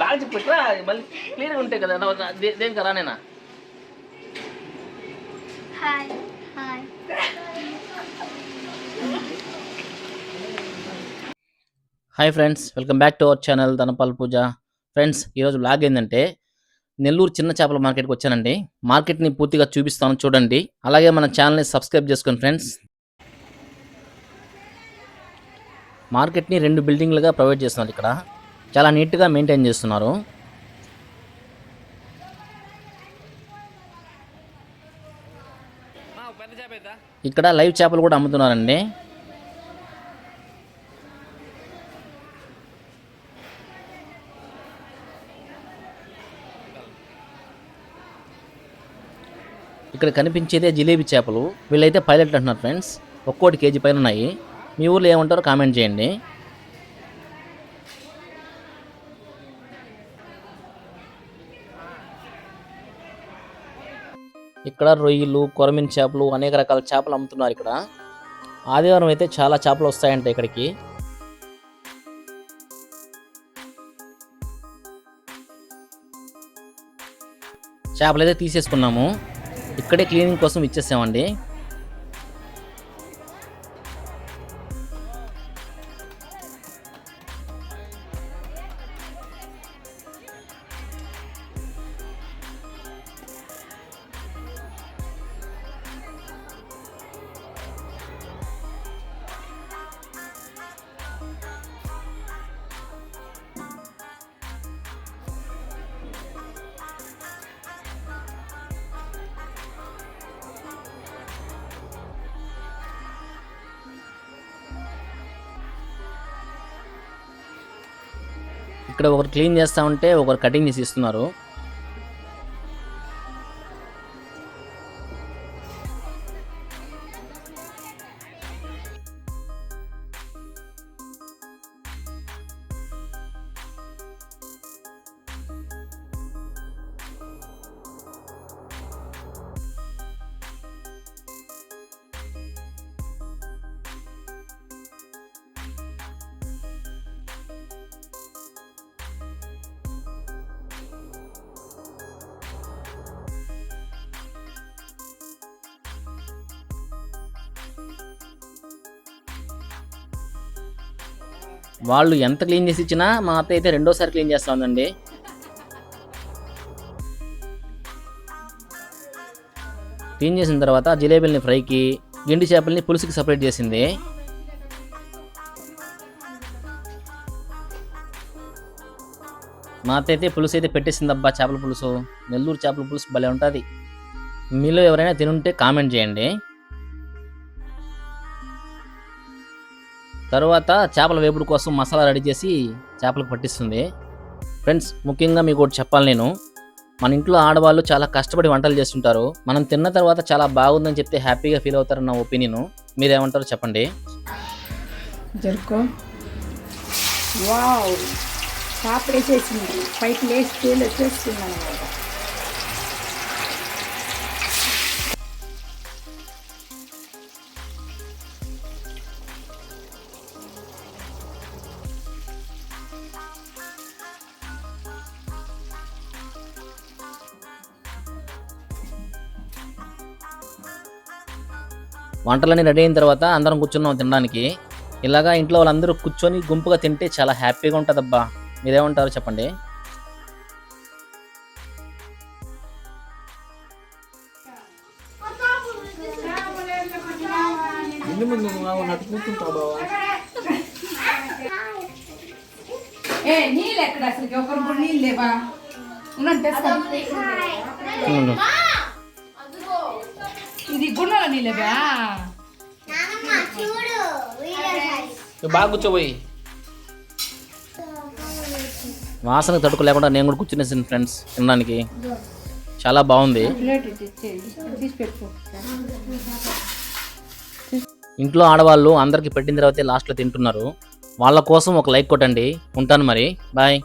బాగా చెప్పు ఇట్లా మళ్ళీ క్లియర్గా ఉంటాయి కదా నా- నా- దే- దేనికి రానేనా hi hi hi friends welcome back to our channel Dhanapal Pooja friends ఈరోజు బ్లాగ్ ఏంటంటే నెల్లూరు చిన్న చేపల మార్కెట్కి వచ్చానండి. మార్కెట్ని పూర్తిగా చూపిస్తాను చూడండి. అలాగే మన ఛానల్ని సబ్స్క్రైబ్ చేసుకోండి ఫ్రెండ్స్ మార్కెట్ని రెండు బిల్డింగ్లుగా ప్రొవైడ్ చేస్తున్నారు ఇక్కడ. చాలా నీట్గా మెయింటైన్ చేస్తున్నారు. ఇక్కడ లైవ్ చేపలు కూడా అమ్ముతున్నారండి. ఇక్కడ కనిపించేదే జిలేబీ చేపలు. వీళ్ళైతే పైలట్ అంటున్నారు ఫ్రెండ్స్ ఒక్కోటి కేజీ పైన ఉన్నాయి. మీ ఊర్లో ఏమంటారో కామెంట్ చేయండి. ఇక్కడ రొయ్యలు కొరమిన చేపలు అనేక రకాల చేపలు అమ్ముతున్నారు ఇక్కడ. ఆదివారం అయితే చాలా చేపలు వస్తాయంట ఇక్కడికి. చేపలు అయితే తీసేసుకున్నాము. ఇక్కడే క్లీనింగ్ కోసం ఇచ్చేసామండి. ఇక్కడ ఒకరు క్లీన్ చేస్తా ఉంటే ఒకరు కటింగ్ చేసి ఇస్తున్నారు. వాళ్ళు ఎంత క్లీన్ చేసి ఇచ్చినా మా అత్త అయితే రెండోసారి క్లీన్ చేస్తా ఉందండి. క్లీన్ చేసిన తర్వాత జిలేబీల్ని ఫ్రైకి గిండి చేపల్ని పులుసుకి సపరేట్ చేసింది. మా అత్త అయితే పులుసు అయితే పెట్టేసింది అబ్బా చేపల పులుసు. నెల్లూరు చేపల పులుసు భలే ఉంటుంది. మీలో ఎవరైనా తినుంటే కామెంట్ చేయండి. తర్వాత చేపల వేపుడు కోసం మసాలా రెడీ చేసి చేపలకు పట్టిస్తుంది. ఫ్రెండ్స్ ముఖ్యంగా మీకు ఒకటి చెప్పాలి నేను. మన ఇంట్లో ఆడవాళ్ళు చాలా కష్టపడి వంటలు చేస్తుంటారు. మనం తిన్న తర్వాత చాలా బాగుందని చెప్తే హ్యాపీగా ఫీల్ అవుతారు నా ఒపీనియన్. మీరేమంటారో చెప్పండి. జరుకో. వావ్. పైకి లేచి తేలి వచ్చేస్తుంది వంటలన్నీ రెడీ అయిన తర్వాత అందరం కూర్చున్నాం తినడానికి. ఇలాగా ఇంట్లో వాళ్ళందరూ కూర్చొని గుంపుగా తింటే చాలా హ్యాపీగా ఉంటుందబ్బా. మీరేమంటారో చెప్పండి? ఏ నీళ్ళు ఎక్కడ అసలు ఒకరు కూడా నీళ్ళు లేవా? ఉన్నట్టు. ఇది గుండెల నీళ్ళవా నానమ్మ చూడు వీడియో బాగా కూర్చోబోయి. వాసన తడుకు లేకుండా నేను కూడా కూర్చునేసాను ఫ్రెండ్స్ తినడానికి. చాలా బాగుంది. ఇంట్లో ఆడవాళ్ళు అందరికి పెట్టిన తర్వాతే లాస్ట్లో తింటున్నారు. వాళ్ళ కోసం ఒక లైక్ కొట్టండి. ఉంటాను మరి. బాయ్.